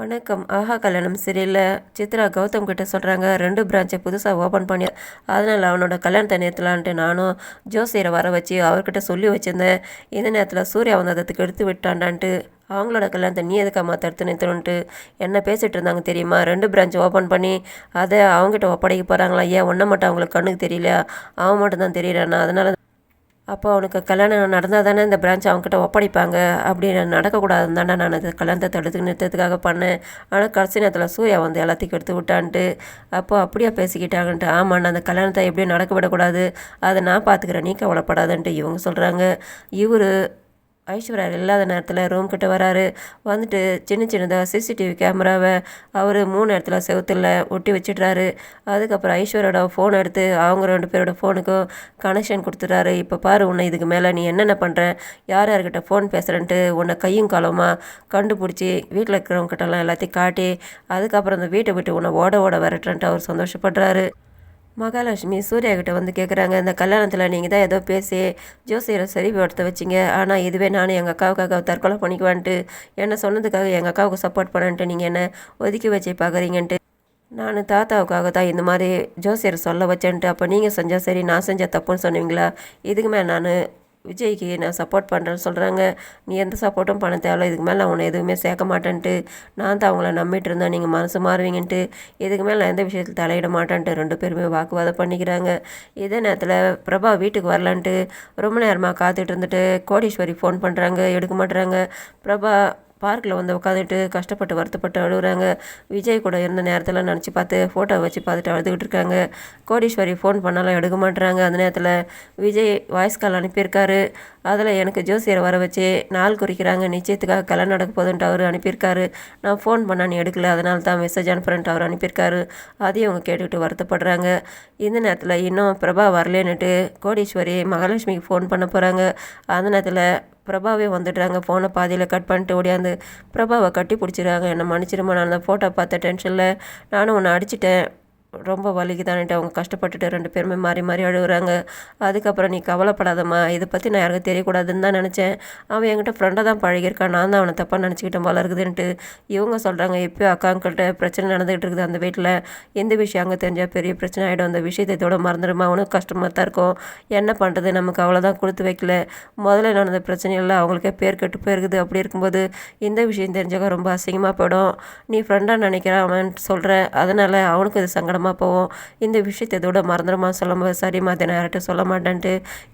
வணக்கம். ஆஹா கல்யாணம் சரியில்லை. சித்ரா கௌதம் கிட்ட சொல்கிறாங்க ரெண்டு பிரான்ச்சை புதுசாக ஓப்பன் பண்ணி அதனால் அவனோட கல்யாணத்தை நிறுத்தலான்ட்டு நானும் ஜோசியரை வர வச்சு அவர்கிட்ட சொல்லி வச்சுருந்தேன். இந்த நேரத்தில் சூர்யா வந்ததுக்கு எடுத்து விட்டான்டான்ட்டு அவங்களோட கல்யாணத்தை நீ எதுக்காம்மா தடுத்து நிறுத்தணுன்ட்டு என்ன பேசிகிட்டு இருந்தாங்க தெரியுமா? ரெண்டு பிரான்ச் ஓப்பன் பண்ணி அதை அவங்ககிட்ட ஒப்படைக்க போகிறாங்களா ஏன்? ஒன்றை மட்டும் அவங்களுக்கு கண்ணுக்கு தெரியலையா? அவன் மட்டும் தான் தெரியறானா? அதனால அப்போ அவனுக்கு கல்யாணம் நடந்தால் தானே இந்த பிரான்ச் அவங்ககிட்ட ஒப்படைப்பாங்க. அப்படி நடக்கக்கூடாதுன்னு தானே நான் இந்த கல்யாணத்தை தடுத்து நிறுத்தத்துக்காக பண்ணேன். ஆனால் கடைசி நேரத்தில் சூர்யா வந்து எல்லாத்தையும் எடுத்து விட்டான்ட்டு. அப்போ அப்படியே பேசிக்கிட்டாங்கன்ட்டு ஆமாம் நான் அந்த கல்யாணத்தை எப்படியும் நடக்க விடக்கூடாது அதை நான் பார்த்துக்கிறேன் நீ கவலைப்படாதன்ட்டு இவங்க சொல்கிறாங்க இவர் ஐஸ்வர்யா இல்லாத நேரத்தில் ரூம் கிட்ட வராரு. வந்துட்டு சின்ன சின்னதாக சிசிடிவி கேமராவை அவர் மூணு இடத்துல செவுத்தில் ஒட்டி வச்சிடுறாரு. அதுக்கப்புறம் ஐஸ்வர்யோட ஃபோன் எடுத்து அவங்க ரெண்டு பேரோட ஃபோனுக்கும் கனெக்ஷன் கொடுத்துட்றாரு. இப்போ பாரு உன்னை இதுக்கு மேலே நீ என்னென்ன பண்ணுற யார் யார்கிட்ட ஃபோன் பேசுகிறேன்ட்டு உன்னை கையும் காலமாக கண்டுபிடிச்சி வீட்டில் இருக்கிறவங்க கிட்டலாம் எல்லாத்தையும் காட்டி அதுக்கப்புறம் அந்த வீட்டை விட்டு உன்னை ஓட ஓட வரட்டுன்ட்டு அவர் சந்தோஷப்படுறாரு. மகாலட்சுமி சூர்யா கிட்ட வந்து கேட்குறாங்க இந்த கல்யாணத்தில் நீங்கள் தான் ஏதோ பேசி ஜோசியரை சரிப்படுத்த வச்சிங்க. ஆனால் இதுவே நானும் எங்கள் அக்காவுக்காக தற்கொலை பண்ணிக்குவான்ட்டு. என்ன சொன்னதுக்காக எங்கள் அக்காவுக்கு சப்போர்ட் பண்ணன்ட்டு நீங்கள் என்ன ஒதுக்கி வச்சு பார்க்குறீங்கன்ட்டு நான் தாத்தாவுக்காக தான் இந்த மாதிரி ஜோசியரை சொல்ல வச்சேன்ட்டு. அப்போ நீங்கள் செஞ்சால் சரி நான் செஞ்சால் தப்புன்னு சொன்னீங்களா? இதுக்கு மேலே நான் விஜய்க்கு நான் சப்போர்ட் பண்ணுறேன்னு சொல்கிறாங்க நீ எந்த சப்போர்ட்டும் பண்ண தேவையில்ல. இதுக்கு மேலே நான் உன்னை எதுவுமே சேர்க்க மாட்டேன்ட்டு. நான் தான் அவங்கள நம்பிட்டு இருந்தேன். நீங்கள் மனசு மாறுவீங்கன்ட்டு. இதுக்கு மேலே நான் எந்த விஷயத்தில் தலையிட மாட்டேன்ட்டு ரெண்டு பேருமே வாக்குவாதம் பண்ணிக்கிறாங்க. இதே நேரத்தில் பிரபா வீட்டுக்கு வரலான்ட்டு ரொம்ப நேரமாக காத்துட்டு இருந்துட்டு கோடீஸ்வரி ஃபோன் பண்ணுறாங்க எடுக்க மாட்டுறாங்க. பிரபா பார்க்கில் வந்து உட்காந்துட்டு கஷ்டப்பட்டு வருத்தப்பட்டு அழுகுறாங்க. விஜய் கூட இருந்த நேரத்தில் நினச்சி பார்த்து ஃபோட்டோ வச்சு பார்த்துட்டு அழுதுகிட்டு இருக்காங்க. கோடீஸ்வரி ஃபோன் பண்ணாலும் எடுக்க மாட்டுறாங்க அந்த நேரத்தில் விஜய் வாய்ஸ் கால் அனுப்பியிருக்காரு. அதில் எனக்கு ஜோசியரை வர வச்சு நாள் குறிக்கிறாங்க. நிச்சயத்துக்காக கல்யாணம் நடக்க போதுன்ட்டு அவர் அனுப்பியிருக்காரு. நான் ஃபோன் பண்ணால் நீ எடுக்கல. அதனால தான் மெசேஜ் அனுப்புகிறேன்ட்டு அவர் அனுப்பியிருக்காரு. அதையும் அவங்க கேட்டுக்கிட்டு வருத்தப்படுறாங்க. இந்த நேரத்தில் இன்னும் பிரபா வரலேன்னுட்டு கோடீஸ்வரி மகாலட்சுமிக்கு ஃபோன் பண்ண போகிறாங்க அந்த நேரத்தில் பிரபாவே வந்துடுறாங்க. ஃபோனை பாதியில் கட் பண்ணிட்டு ஓடியாந்து பிரபாவை கட்டி பிடிச்சிடுறாங்க. என்னை மன்னிச்சிருமா நான் அந்த ஃபோட்டோ பார்த்த டென்ஷனில் நானும் உன்னை அடிச்சிட்டேன். ரொம்ப வலிக்குதான்ட்டு அவங்க கஷ்டப்பட்டுட்டு ரெண்டு பேருமே மாறி மாறி அழுகுறாங்க. அதுக்கப்புறம் நீ கவலைப்படாதம்மா இதை பற்றி நான் யாருக்கும் தெரியக்கூடாதுன்னு தான் நினச்சேன். அவன் என்கிட்ட ஃப்ரெண்டாக தான் பழகியிருக்கான். நான் தான் அவனை தப்பாக நினச்சிக்கிட்டேன் போல இருக்குதுன்ட்டு இவங்க சொல்கிறாங்க இப்போயும் அக்காங்கிட்ட பிரச்சனை நடந்துகிட்டு இருக்குது அந்த வீட்டில் எந்த விஷயம் அங்கே தெரிஞ்சால் பெரிய பிரச்சனை ஆகிடும் அந்த விஷயத்தை இதோட மறந்துடுமா அவனுக்கு கஷ்டமாக தான் இருக்கும். என்ன பண்ணுறது நமக்கு அவ்வளோதான் கொடுத்து வைக்கல. முதல்ல நடந்த பிரச்சனையில் அவங்களுக்கே பேர் கெட்டு போயிருக்குது. அப்படி இருக்கும்போது இந்த விஷயம் தெரிஞ்சவங்க ரொம்ப அசிங்கமாக போயிடும். நீ ஃப்ரெண்டாக நினைக்கிறான் அவன் சொல்கிற அதனால் அவனுக்கு இது சங்கடம் சங்கடமாக போவோம். இந்த விஷயத்தை இதோட மறந்துடுமா சொல்லும்போது சரிம்மா அதை நான் யார்கிட்ட சொல்ல மாட்டேன்ட்டு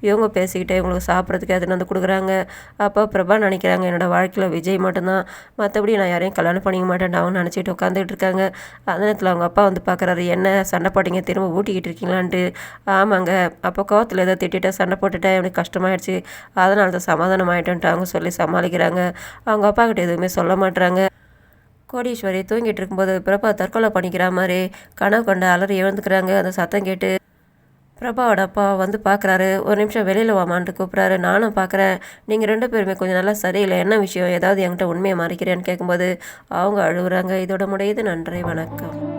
இவங்க பேசிக்கிட்டே இவங்களுக்கு சாப்பிட்றதுக்கு எதுன்னு வந்து கொடுக்குறாங்க. அப்போ பிரபா நினைக்கிறாங்க என்னோடய வாழ்க்கையில் விஜய் மட்டும்தான். மற்றபடி நான் யாரையும் கல்யாணம் பண்ணிக்க மாட்டேன் அவங்க நினச்சிட்டு உட்காந்துட்டு இருக்காங்க. அந்த நேரத்தில் அவங்க அப்பா வந்து பார்க்குறாரு என்ன சண்டை போட்டிங்க? திரும்ப ஊட்டிக்கிட்டு இருக்கீங்களான்ட்டு. ஆமாங்க அப்போ கோவத்தில் ஏதோ திட்டிட்டா சண்டை போட்டுட்டேன். எனக்கு கஷ்டமாயிடுச்சு. அதனால தான் சமாதானம் ஆகிட்டேன்ட்டு அவங்க சொல்லி சமாளிக்கிறாங்க. அவங்க அப்பா கிட்ட எதுவுமே சொல்ல மாட்டுறாங்க கோடீஸ்வரி தூங்கிட்டு இருக்கும்போது பிரபா தற்கொலை பண்ணிக்கிற மாதிரி கனவு கொண்டு அலறி எழுந்துக்கிறாங்க. அந்த சத்தம் கேட்டு பிரபாவோட அப்பா வந்து பார்க்குறாரு. ஒரு நிமிஷம் வெளியில் வாமான்ட்டு கூப்பிட்றாரு. நானும் பார்க்குறேன். நீங்கள் ரெண்டு பேருமே கொஞ்சம் நல்லா சரியில்லை. என்ன விஷயம்? ஏதாவது என்கிட்ட உண்மையை மறைக்கிறேன்னு கேட்கும்போது அவங்க அழுகுறாங்க. இதோட முடியுது. நன்றி. வணக்கம்.